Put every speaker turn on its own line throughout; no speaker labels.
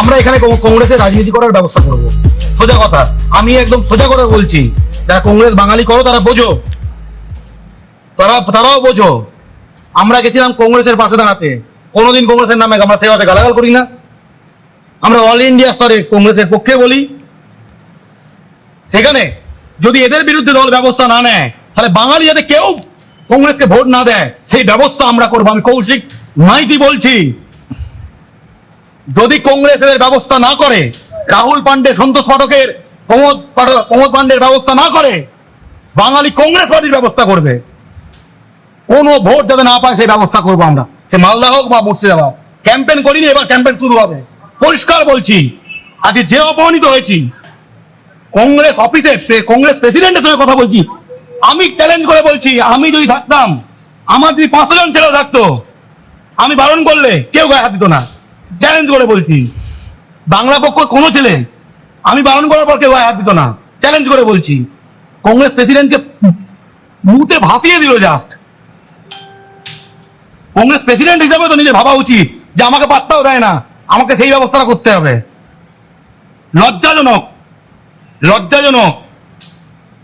আমরা এখানে কংগ্রেসের রাজনীতি করার ব্যবস্থা করব। সোজা কথা, আমি একদম সোজা করে বলছি। যারা কংগ্রেস বাঙালি করো, তারা বোঝো। তারা তারাও বোঝো। আমরা গেছিলাম কংগ্রেসের পাশে দাঁড়াতে। কোনোদিন কংগ্রেসের নামে আমরা সেভাবে গালাগাল করি না। আমরা অল ইন্ডিয়া স্তরে কংগ্রেসের পক্ষে বলি। সেখানে যদি এদের বিরুদ্ধে দল ব্যবস্থা না নেয়, তাহলে বাঙালি যাতে কেউ কংগ্রেসকে ভোট না দেয়, সেই ব্যবস্থা আমরা করব। আমি কৌশিক মাইতি বলছি। যদি কংগ্রেস এর ব্যবস্থা না করে, রাহুল পান্ডে সন্তোষ পাঠকের, প্রমোদ প্রমোদ পান্ডের ব্যবস্থা না করে, বাঙালি কংগ্রেস পার্টির ব্যবস্থা করবে। কোনো ভোট যাতে না পায়, সেই ব্যবস্থা করব আমরা। সে মালদা হোক বা মুর্শিদাবাদ। ক্যাম্পেন করিনি, এবার ক্যাম্পেন শুরু হবে। পরিষ্কার বলছি, আজকে যে অপমানিত হয়েছি, কংগ্রেস অফিসে কংগ্রেস প্রেসিডেন্টের সঙ্গে কথা বলছি। আমি চ্যালেঞ্জ করে বলছি, আমি যদি থাকতাম, আমার যদি পাঁচশো জন ছেলেও থাকতো, আমি বারণ করলে কেউ গায়ে হাত দিত না। চ্যালেঞ্জ করে বলছি। বাংলা পক্ষ কোনো ছেলে আমি বারণ করার পর কেউ হাত দিত না। চ্যালেঞ্জ করে বলছি। কংগ্রেস প্রেসিডেন্টকে মুতে ভাসিয়ে দিল জাস্ট কংগ্রেস প্রেসিডেন্ট হিসেবে তো নিজে ভাবা উচিত যে আমাকে পাত্তাও দেয় না। আমাকে সেই ব্যবস্থাটা করতে হবে। লজ্জাজনক। লজ্জাজনক।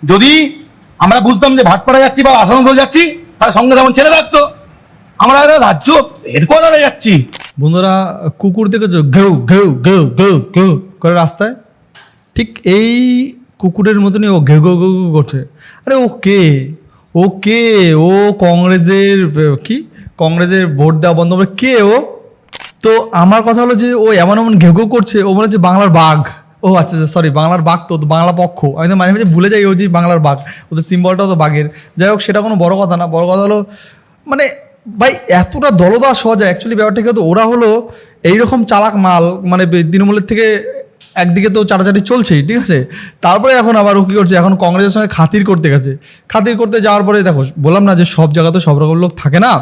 যদি আমরা বুঝতাম যে ভাটপাড়া যাচ্ছি বা আসানসোল যাচ্ছি, তার সঙ্গে তেমন ছেড়ে থাকতো, আমরা রাজ্য হেডকোয়ার্টারে যাচ্ছি।
বন্ধুরা, কুকুর দেখেছ ঘেউ ঘেউ ঘেউ ঘেউ ঘেউ করে রাস্তায়, ঠিক এই কুকুরের মতনই ও ঘেউ ঘেউ ঘেউ করছে। আরে ও কে? ও কে? ও কংগ্রেসের কি? কংগ্রেসের ভোট দেওয়া বন্ধ করে কে ও? তো আমার কথা হলো যে ও এমন এমন ঘেউ ঘেউ করছে, ও মনে হচ্ছে বাংলার বাঘ। ও আচ্ছা আচ্ছা সরি বাংলার বাঘ তো, বাংলা পক্ষ। আমি তো মাঝে মাঝে ভুলে যাই ও যে বাংলার বাঘ, ওদের সিম্বলটাও তো বাঘের। যাই হোক, সেটা কোনো বড় কথা না, বড় কথা হলো মানে ভাই, এতটা দলদাস হওয়া যায় অ্যাকচুয়ালি ব্যাপারটা কিন্তু ওরা হলো এইরকম চালাক মাল মানে তৃণমূলের থেকে একদিকে তো চাটাচাটি চলছেই, ঠিক আছে? তারপরে এখন আবার ও কী করছে? এখন কংগ্রেসের সঙ্গে খাতির করতে গেছে। খাতির করতে যাওয়ার পরে দেখো, বললাম না যে সব জায়গাতে সব রকম লোক থাকে না?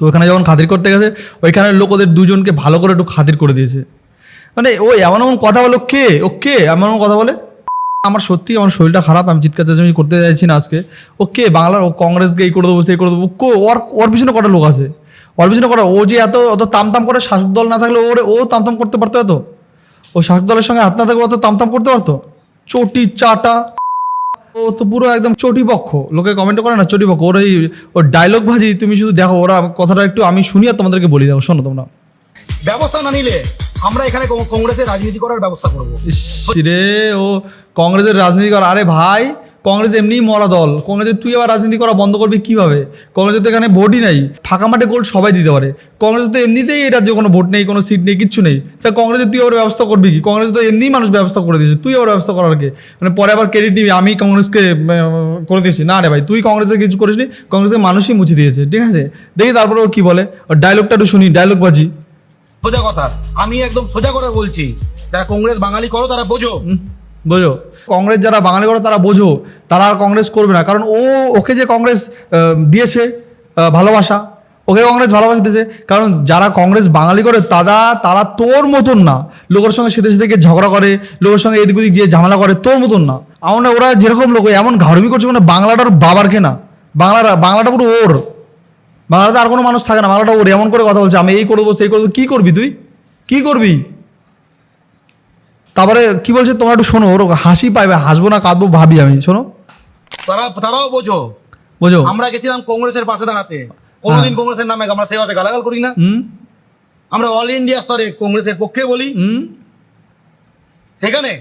তো ওখানে যখন খাতির করতে গেছে, ওইখানের লোক ওদের দুজনকে ভালো করে একটু খাতির করে দিয়েছে। মানে ও এমন এমন কথা বলো কে? ও কে? এমন এমন কথা বলে? আমার সত্যি আমার শরীরটা খারাপ, আমি চিৎকার চেঁচামেচি করতে চাইছি না আজকে। ও কে? বাংলার ও কংগ্রেসকে এই করে দেবো, সেই করে দেবো। কো? ওর ওর পিছনে কটা লোক আছে? ওর পিছনে কটা? ও যে এত, অত তামতাম করে শাসক দল না থাকলে ওর, ও তামতাম করতে পারতো এত? ও শাসক দলের সঙ্গে হাত না থাকলে অত তামতাম করতে পারতো? চটি, চাটা। ও তো পুরো একদম চটি পক্ষ লোকে কমেন্ট করে না চটি পক্ষ ওর এই, ওর ডায়লগ ভাজি তুমি শুধু দেখো, ওরা কথাটা একটু আমি শুনি আর তোমাদেরকে বলি, দেখো, শোনো তোমরা।
ব্যবস্থা না নিলে আমরা এখানে কংগ্রেসের রাজনীতি করার ব্যবস্থা করব।
রে, ও কংগ্রেসের রাজনীতি করা আরে ভাই, কংগ্রেস এমনিই মরা দল। কংগ্রেসের তুই আবার রাজনীতি করা বন্ধ করবি কীভাবে? কংগ্রেসের তো এখানে ভোটই নাই। ফাঁকা মাঠে গোল সবাই দিতে পারে। কংগ্রেস তো এমনিতেই এই রাজ্যে কোনো ভোট নেই, কোনো সিট নেই, কিচ্ছু নেই। তা কংগ্রেসের তুই আবার ব্যবস্থা করবি কি? কংগ্রেস তো এমনিই মানুষ ব্যবস্থা করে দিয়েছে। তুই আবার ব্যবস্থা করার কে? মানে পরে আবার ক্রেডিট নিবি। আমি কংগ্রেসকে করে দিয়েছি। না রে ভাই, তুই কংগ্রেসে কিছু করিসনি। কংগ্রেসের মানুষই মুছে দিয়েছে। ঠিক আছে? দেখি তারপরে ও কী বলে। ডায়লগটা একটু শুনি। ডায়লগ বাজি।
সোজা কথা। আমি একদম সোজা করে বলছি, যারা কংগ্রেস বাঙালি করো, তারা বোঝো।
বোঝো। কংগ্রেস যারা বাঙালি করো, তারা বোঝো। তারা আর কংগ্রেস করবে না। কারণ ও, ওকে যে কংগ্রেস দিয়েছে ভালোবাসা, ওকে কংগ্রেস ভালোবাসা দিয়েছে। কারণ যারা কংগ্রেস বাঙালি করে, তারা তারা তোর মতন না। লোকের সঙ্গে সেদে গিয়ে ঝগড়া করে, লোকের সঙ্গে এদিক ওদিক গিয়ে ঝামেলা করে, তোর মতন না। আমার ওরা যেরকম লোক, এমন ঘাড়মি করছে মানে বাংলাটার বাবার কেনা। বাংলাটা বাংলাটা পুরো ওর। বাংলাতে আর কোনো মানুষ থাকে না বাংলাটা ওর এমন করে কথা বলছে আমি এই করব সেই করব কি করবি তুই? কি করবি? তারপরে কি বলছে তোমরা একটু শোনো ওর হাসি পাইবে হাসবো না কাঁদবো ভাবি আমি শোনো।
তারা তারাও বোঝো।
বোঝো।
আমরা গেছিলাম কংগ্রেসের পাশে দাঁড়াতে। কোনোদিন কংগ্রেসের নামে আমরা সেভাবে গালাগাল করি না। আমরা অল ইন্ডিয়া স্তরে কংগ্রেসের পক্ষে বলি।
হুম।
সেখানে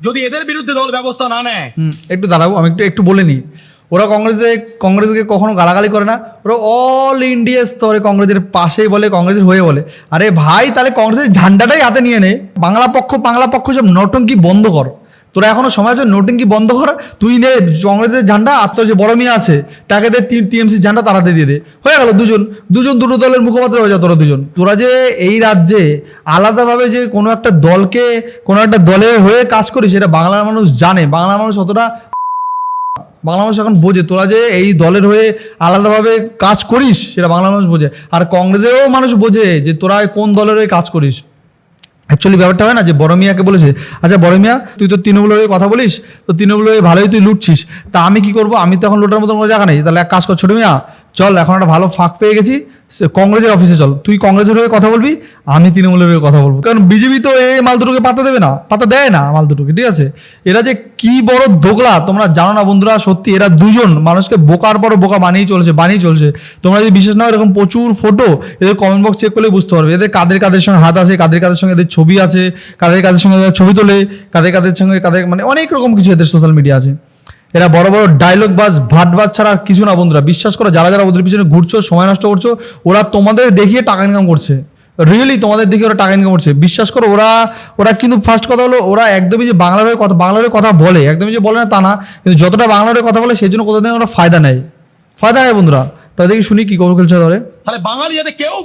যদি এদের বিরুদ্ধে দল ব্যবস্থা না নেয়
একটু দাঁড়াবো আমি একটু একটু বলে নিই। ওরা কংগ্রেসে, কংগ্রেসকে কখনো গালাগালি করে না। ওরা অল ইন্ডিয়া স্তরে কংগ্রেসের পাশেই বলে, কংগ্রেসের হয়ে বলে। আরে ভাই, তাহলে কংগ্রেসের ঝান্ডাটাই হাতে নিয়ে নে। বাংলা পক্ষ বাংলা পক্ষ সব নটঙ্কি বন্ধ কর। তোরা এখনও সময় আছে নটঙ্কি বন্ধ কর। তুই নে কংগ্রেসের ঝান্ডা, আর তোর যে বড় মেয়ে আছে, তাকে দে টিএমসি ঝান্ডা তারাতে দিয়ে দে। হয়ে গেল দুজন। দুজন দুটো দলের মুখপাত্র হয়ে যা তোরা দুজন। তোরা যে এই রাজ্যে আলাদাভাবে যে কোনো একটা দলকে, কোনো একটা দলের হয়ে কাজ করিস, সেটা বাংলার মানুষ জানে। বাংলার মানুষ অতটা বাংলা মানুষ এখন বোঝে। তোরা যে এই দলের হয়ে আলাদাভাবে কাজ করিস, সেটা বাংলা মানুষ বোঝে। আর কংগ্রেসেরও মানুষ বোঝে যে তোরা কোন দলের হয়ে কাজ করিস। অ্যাকচুয়ালি ব্যাপারটা হয় না যে বড় মিয়াকে বলেছে আচ্ছা বড় মিয়া, তুই তো তৃণমূলের হয়ে কথা বলিস, তো তৃণমূলের হয়ে ভালোই তুই লুটছিস। তা আমি কি করব? আমি তো এখন লুটার মতন কোনো জায়গা নেই। তাহলে এক কাজ কর ছোট মিয়া, চল এখন একটা ভালো ফাঁক পেয়ে গেছি কংগ্রেসের অফিসে চল। তুই কংগ্রেসের হয়ে কথা বলবি, আমি তৃণমূলের হয়ে কথা বলব। কারণ বিজেপি তো এই মাল দুটোকে পাতা দেবে না পাতা দেয় না মাল দুটোকে, ঠিক আছে? এরা যে কি বড় দোগলা তোমরা জানো না বন্ধুরা, সত্যি এরা দুজন মানুষকে বোকার পর বোকা বানিয়ে চলছে বানিয়ে চলছে। তোমরা যদি বিশেষ না এরকম প্রচুর ফটো এদের কমেন্ট বক্স চেক করলে বুঝতে পারবে। এদের কাদের কাদের সঙ্গে হাত আছে, কাদের কাদের সঙ্গে এদের ছবি আছে, কাদের কাদের সঙ্গে ছবি তোলে, কাদের কাদের সঙ্গে, কাদের মানে অনেক রকম কিছু এদের সোশ্যাল মিডিয়া আছে। এরা বড় বড় ডায়লগ বাজ ভাট বাজ ছাড়া আর কিছু না বন্ধুরা। বিশ্বাস করো যারা যারা ওদের পিছনে ঘুরছো সময় নষ্ট করছ ওরা তোমাদের দেখিয়ে টাকা ইনকাম করছে। রিয়েলি তোমাদের দেখে ওরা টাকা ইনকাম করছে। বিশ্বাস করো ওরা ওরা কিন্তু ফার্স্ট কথা হলো ওরা একদমই যে বাংলার হয়ে কথা বাংলার হয়ে কথা বলে একদমই যে বলে না তা না কিন্তু যতটা বাংলার হয়ে কথা বলে সেই জন্য কোথাও ওরা ফায়দা নেয় ফায়দা নেয় বন্ধুরা। তাই দেখি শুনি কি খবর খেলছে ধরে
তাহলে বাঙালি যাতে কেউ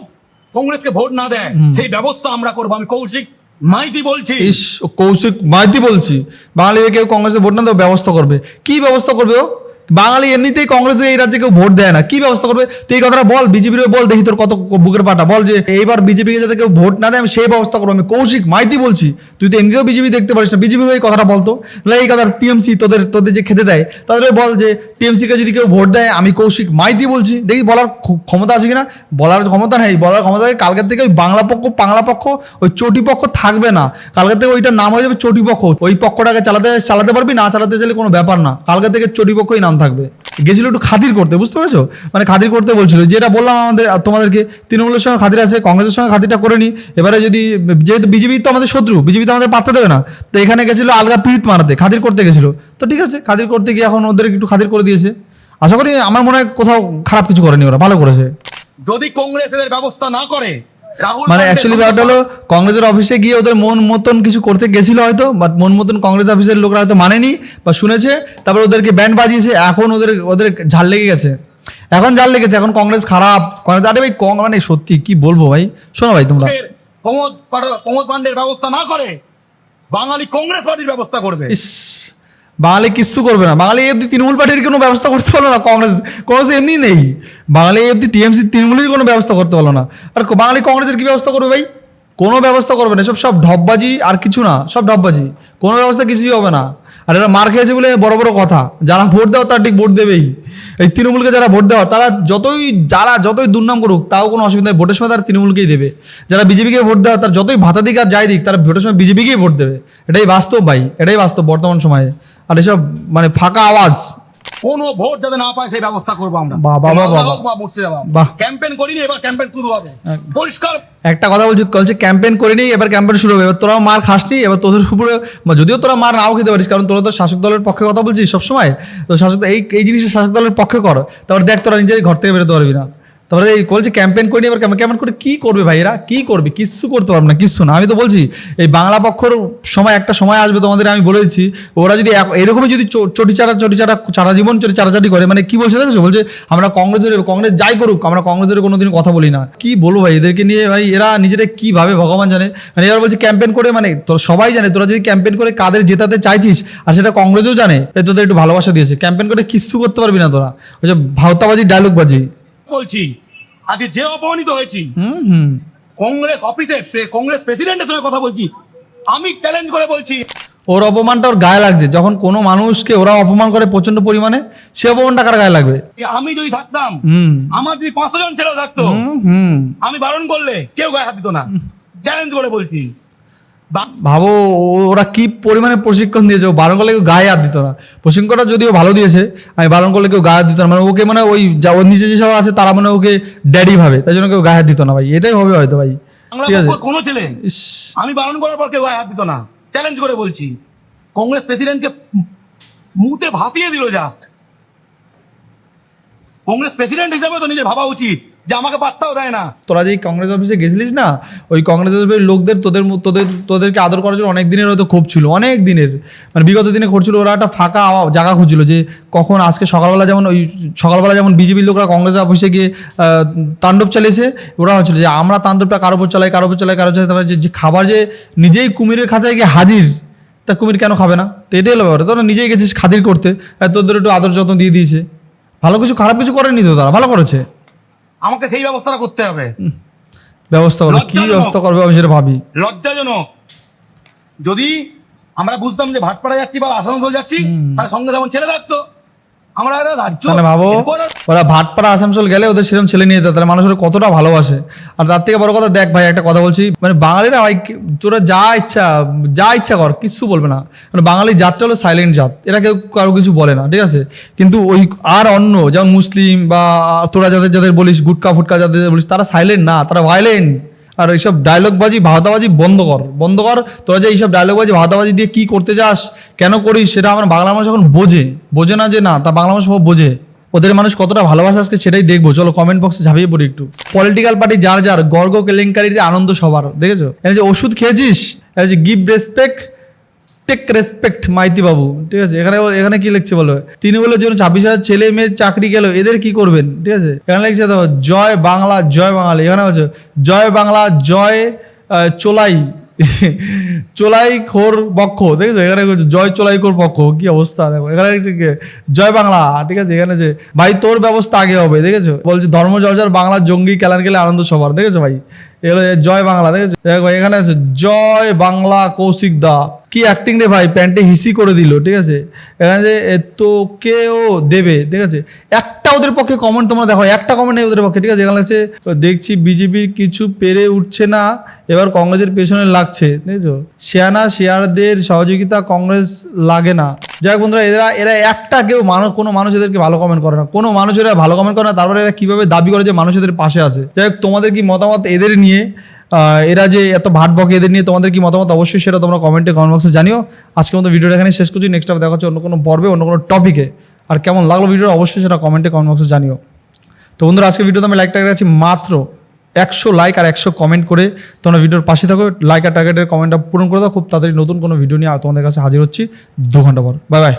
কংগ্রেসকে ভোট না দেয় সেই ব্যবস্থা আমরা করব আমি কৌশিক। মাইতি বলছি।
ইস, কৌশিক, মাইতি বলছি। বাঙালি কেউ কংগ্রেসে ভোট না দেওয়ার ব্যবস্থা করবে। কি ব্যবস্থা করবে ও? বাঙালি এমনিতেই কংগ্রেসে এই রাজ্যে কেউ ভোট দেয় না। কি ব্যবস্থা করবে? তুই এই কথাটা বল, বিজেপির বল, দেখি তোর কত বুকের পাটা। বল যে এইবার বিজেপিকে যাতে কেউ ভোট না দেয়, আমি সেই ব্যবস্থা করব। আমি কৌশিক মাইতি বলছি। তুই তো এমনিতেও বিজেপি দেখতে পারিস না। বিজেপির এই কথাটা বলতো তাহলে এই কথা টিএমসি তোদের তোদের যে খেতে দেয়, তাদের বল যে টিএমসিকে যদি কেউ ভোট দেয়, আমি কৌশিক মাইতি বলছি। দেখি বলার ক্ষ- ক্ষমতা আছে কিনা? বলার ক্ষমতা নেই। বলার ক্ষমতা কালকের থেকে ওই বাংলা পক্ষ বাংলা পক্ষ, ওই চটি পক্ষ থাকবে না। কালকের থেকে ওইটার নাম হয়ে যাবে চটি পক্ষ। ওই পক্ষটাকে চালাতে চালাতে পারবি? না চালাতে চাইলে কোনো ব্যাপার না। কালকের থেকে চটি পক্ষই নাম থাকবে। গেছিল একটু খাতির করতে, বুঝতে পেরেছ? মানে খাতির করতে বলছিল, যেটা বললাম আমাদের তোমাদেরকে, তৃণমূলের সঙ্গে খাতির আছে, কংগ্রেসের সঙ্গে খাতিরটা করে নি। এবারে যদি, যেহেতু বিজেপি তো আমাদের শত্রু, বিজেপি তো আমাদের পাত্তা দেবে না। তো এখানে গেছিল আলগা পীড়িত মারাতে, খাতির করতে গেছিল। তো ঠিক আছে, খাতির করতে গিয়ে এখন ওদের একটু খাতির করে দিয়েছে। আশা করি আমার মনে হয় কোথাও খারাপ কিছু করেনি ওরা, ভালো করেছে।
যদি কংগ্রেস এদের ব্যবস্থা না করে
মানে অ্যাকচুয়ালি ব্যাপারটা হলো কংগ্রেসের অফিসে গিয়ে ওদের মন মতন কিছু করতে গেছিল হয়তো বাট মন মতন কংগ্রেস অফিসের লোকরা হয়তো মানেনি বা শুনেছে তারপর ওদেরকে ব্যান্ড বাজিয়েছে এখন ওদের ওদের ঝাল লেগে গেছে। এখন ঝাল লেগেছে এখন কংগ্রেস খারাপ। কংগ্রেস আরে ভাই কং মানে সত্যি কি বলব ভাই? শোনো ভাই তোমরা।
প্রমোদ প্রমোদ পাণ্ডের ব্যবস্থা না করে বাঙালি কংগ্রেস পার্টির ব্যবস্থা করবে।
বাঙালি কিচ্ছু করবে না। বাঙালি এফদি তৃণমূল পার্টির কোনো ব্যবস্থা করতে পারল না, কংগ্রেস। কংগ্রেস এমনি নেই। বাঙালি এফদি টিএমসি তৃণমূলের কোনো ব্যবস্থা করতে পারল না। আর বাঙালি কংগ্রেসের কী ব্যবস্থা করবে ভাই? কোনো ব্যবস্থা করবে না। সব সব ঢপবাজি আর কিছু না। সব ঢপবাজি। কোনো ব্যবস্থা কিছুই হবে না। আর এরা মার খেয়েছে বলে বড় বড় কথা, যারা ভোট দেওয়া তার ঠিক ভোট দেবেই। এই তৃণমূলকে যারা ভোট দেওয়ার, তারা যতই যারা যতই দুর্নাম করুক, তাও কোনো অসুবিধা নেই। ভোটের সময় তারা তৃণমূলকেই দেবে। যারা বিজেপিকে ভোট দেওয়ার, তার যতই ভাতা দিক আর যাই দিক, তারা ভোটের সময় বিজেপিকেই ভোট দেবে। এটাই বাস্তব ভাই। এটাই বাস্তব বর্তমান সময়ে। আর এসব মানে ফাঁকা আওয়াজ।
কোনো ভোট যাতে না পায় সেই ব্যবস্থা করব আমরা।
বাহ, বাহ, বাহ, বাহ।
বা। ক্যাম্পেইন করিনি এবার ক্যাম্পেইন শুরু হবে পরিষ্কার।
একটা কথা বলছি বলছে ক্যাম্পেইন করে নি এবার ক্যাম্পেইন শুরু হবে। এবার তোরা মার খাসনি এবার তোদের উপরে যদিও তোরা মার নাও খেতে পারিস কারণ তোরা তো শাসক দলের পক্ষে কথা বলছিস সবসময়। তো শাসক এই এই জিনিসটা শাসক দলের পক্ষে কর। তারপর দেখ তোরা নিজেই ঘর থেকে বেরোতে পারবি না। তারপরে এই বলছে ক্যাম্পেইন করে নিয়ে এবার ক্যাম্পেইন করে কি করবে ভাইরা কি করবে? কিচ্ছু করতে পারবে না, কিচ্ছু না। আমি তো বলছি, এই বাংলা পক্ষর সময় একটা সময় আসবে তোমাদের, আমি বলে দিচ্ছি, ওরা যদি এরকমই যদি চটি চারা চটি চারা চারা জীবন চটি চারাচাটি করে মানে কি বলছে দেখছ? বলছে, আমরা কংগ্রেসের কংগ্রেস যাই করুক, আমরা কংগ্রেসের কোনোদিন কথা বলি না। কি বলব ভাই, এদেরকে নিয়ে ভাই, এরা নিজেরা কীভাবে ভগবান জানে? মানে এবার বলছে ক্যাম্পেন করে মানে তোর সবাই জানে, তোরা যদি ক্যাম্পেন করে কাদের জেতাতে চাইছিস, আর সেটা কংগ্রেসও জানে তোদের একটু ভালোবাসা দিয়েছে। ক্যাম্পেন করে কিচ্ছু করতে পারবি না তোরা। ওই যে ভাওতাবাজি ডায়লগ বাজি।
বলছি আজকে যে অপমানিত হয়েছি কংগ্রেস অফিসে কংগ্রেস প্রেসিডেন্টের সঙ্গে কথা বলছি আমি চ্যালেঞ্জ করে বলছি।
ওর অপমানটা ওর গায়ে লাগছে। যখন কোনো মানুষকে ওরা অপমান করে প্রচণ্ড পরিমাণে সে অপমানটা কার গায়ে লাগবে?
আমি যদি থাকতাম
হুম।
আমার যদি পাঁচশো জন ছেলেও থাকতো আমি বারণ করলে কেউ গায়ে হাত দিত না। চ্যালেঞ্জ করে বলছি।
ভাবো ওরা কি পরিমাণে প্রশিক্ষণ দিয়েছে ও বারণ করলে কেউ গায়ে হাত দিত না। প্রশিক্ষণটা যদিও ভালো দিয়েছে আমি বারণ করলে কেউ গায়ে হাত দিত না। মানে ওকে মানে ওই যা ওর নিচে যেসব আছে তারা মানে ওকে ড্যাডি ভাবে তাই জন্য কেউ গায়ে হাত দিত না ভাই। এটাই হবে হয়তো ভাই। ঠিক আছে?
কোনো ছেলে আমি বারণ করার পর কেউ গায়ে হাত দিত না। চ্যালেঞ্জ করে বলছি কংগ্রেস প্রেসিডেন্টকে মুতে ভাসিয়ে দিল জাস্ট কংগ্রেস প্রেসিডেন্ট হিসাবে তো নিজে ভাবা উচিত। যে আমাকে পাত্তাও দেয় না।
তোরা যে কংগ্রেস অফিসে গেছিলিস না, ওই কংগ্রেস অফিসের লোকদের তোদের তোদের তোদেরকে আদর করার জন্য অনেক দিনের হয়তো ক্ষোভ ছিল, অনেক দিনের। মানে বিগত দিনে করছিল ওরা একটা ফাঁকা জায়গা খুঁজছিল যে কখন আজকে সকালবেলা যেমন ওই সকালবেলা যেমন বিজেপির লোকরা কংগ্রেস অফিসে গিয়ে তাণ্ডব চালিয়েছে, ওরা হচ্ছিল যে আমরা তাণ্ডবটা কারও উপর চালাই, কারও উপর চালাই, কারও চালাই, তারপরে যে- খাবার যে নিজেই কুমিরের খাঁচায় গিয়ে হাজির, তা কুমির কেন খাবে না? তো এটাই হলো ব্যাপার, তোরা নিজেই গেছিস খাতির করতে তোদের একটু আদর যত্ন দিয়ে দিয়েছে। ভালো কিছু খারাপ কিছু করেনি তো তারা, ভালো করেছে।
আমাকে সেই ব্যবস্থাটা করতে হবে।
ব্যবস্থা করবে কি ব্যবস্থা করবে আমি সেটা ভাবি।
লজ্জাজনক। যদি আমরা বুঝতাম যে ভাটপাড়া যাচ্ছি বা আসানসোল যাচ্ছি তাহলে সঙ্গে তেমন ছেড়ে থাকতো। আমরা একটা রাজ্য
তাহলে ভাবো ওরা ভাটপাড়া আসানসোল গেলে ওদের সেরকম ছেলে নিয়ে যেত তাহলে মানুষের কতটা ভালোবাসে। আর তার থেকে বড় কথা দেখ ভাই একটা কথা বলছি মানে বাঙালিরা ভাই তোরা যা ইচ্ছা যা ইচ্ছা কর কিচ্ছু বলবে না। মানে বাঙালি জাতটা হলো সাইলেন্ট জাত এরা কেউ কারও কিছু বলে না ঠিক আছে? কিন্তু ওই আর অন্য যেমন মুসলিম বা তোরা যাদের যাদের বলিস গুটকা ফুটকা যাদের যাদের বলিস তারা সাইলেন্ট না তারা ভাইলেন্ট আর এইসব ডায়লগবাজি ভাওতাবাজি বন্ধ কর। বন্ধ কর, তোরা যে এইসব ডায়লগবাজি ভাওতাবাজি দিয়ে কি করতে যাস, কেন করিস, সেটা আমার বাংলা মানুষ এখন বোঝে। বোঝে না যে না, তা বাংলা মানুষ সব বোঝে। ওদের মানুষ কতটা ভালোবাসা আজকে সেটাই দেখব। চলো কমেন্ট বক্সে ঝাঁপিয়ে পড়ি একটু। পলিটিক্যাল পার্টি যার যার, গর্গ কেলেঙ্কারিতে আনন্দ সবার, দেখেছ? যে ওষুধ খেয়েছিস give respect take respect Maity বাবু, ঠিক আছে? এখানে এখানে কি লিখছে বলো? বলে যে ছাব্বিশ হাজার ছেলে মেয়ের চাকরি গেল, এদের কি করবেন? ঠিক আছে? এখানে লিখছে দেখো, জয় বাংলা, জয় বাঙালি। এখানে হচ্ছে জয় বাংলা, জয় চোলাই। চোলাই খোর পক্ষ দেখেছ এখানে জয় চোলাই খোর পক্ষ কি অবস্থা দেখো? এখানে জয় বাংলা। ঠিক আছে? এখানে যে, ভাই, তোর ব্যবস্থা আগে হবে। দেখেছ বলছে, ধর্ম জর্জার বাংলা জঙ্গি খেলার গেলে আনন্দ সবার। দেখেছ ভাই? এগুলো জয় বাংলা দেখো, এখানে আছে, জয় বাংলা কৌশিক দা। কি অ্যাক্টিং রে ভাই, প্যান্টে হিসি করে দিল, ঠিক আছে? এখানে যে তোকেও দেবে, ঠিক আছে? একটা ওদের পক্ষে কমেন্ট তোমরা দেখো, একটা কমেন্ট নেই ওদের পক্ষে, ঠিক আছে? এখানে আছে দেখছি বিজেপির কিছু পেরে উঠছে না, এবার কংগ্রেসের পেছনে লাগছে, দেখেছ? শেয়ানা শেয়ারদের সহযোগিতা কংগ্রেস লাগে না। যাই হোক বন্ধুরা, এরা এরা একটা কেউ মানুষ কোনো মানুষ এদেরকে ভালো কমেন্ট করে না। কোনো মানুষ এরা ভালো কমেন্ট করে না, তারপরে এরা কীভাবে দাবি করে যে মানুষ এদের পাশে আছে? যাই হোক, তোমাদের কি মতামত এদের নিয়ে? এরা যে এত ভাট বকে এদের নিয়ে, তোমাদের কি মতামত? অবশ্যই সেটা তোমরা কমেন্টে কমেন্ট বক্সে জানিও। আজকের মতো ভিডিওটা এখানে শেষ করছি। নেক্সট টাইম দেখা হচ্ছে অন্য কোনো পর্বে, অন্য কোনো টপিকে আর কেমন লাগল ভিডিওটা? অবশ্যই সেটা কমেন্টে কমেন্ট বক্সে জানিও। তো বন্ধুরা আজকে ভিডিওতে আমি লাইকটা আছি মাত্র একশো লাইক আর একশো কমেন্ট করে তোমরা ভিডিওর পাশে থাকো। লাইক আর টার্গেটের কমেন্টটা পূরণ করে দাও। খুব তাড়াতাড়ি নতুন কোনো ভিডিও নিয়ে তোমাদের কাছে হাজির হচ্ছি। দু ঘণ্টা পর। Bye bye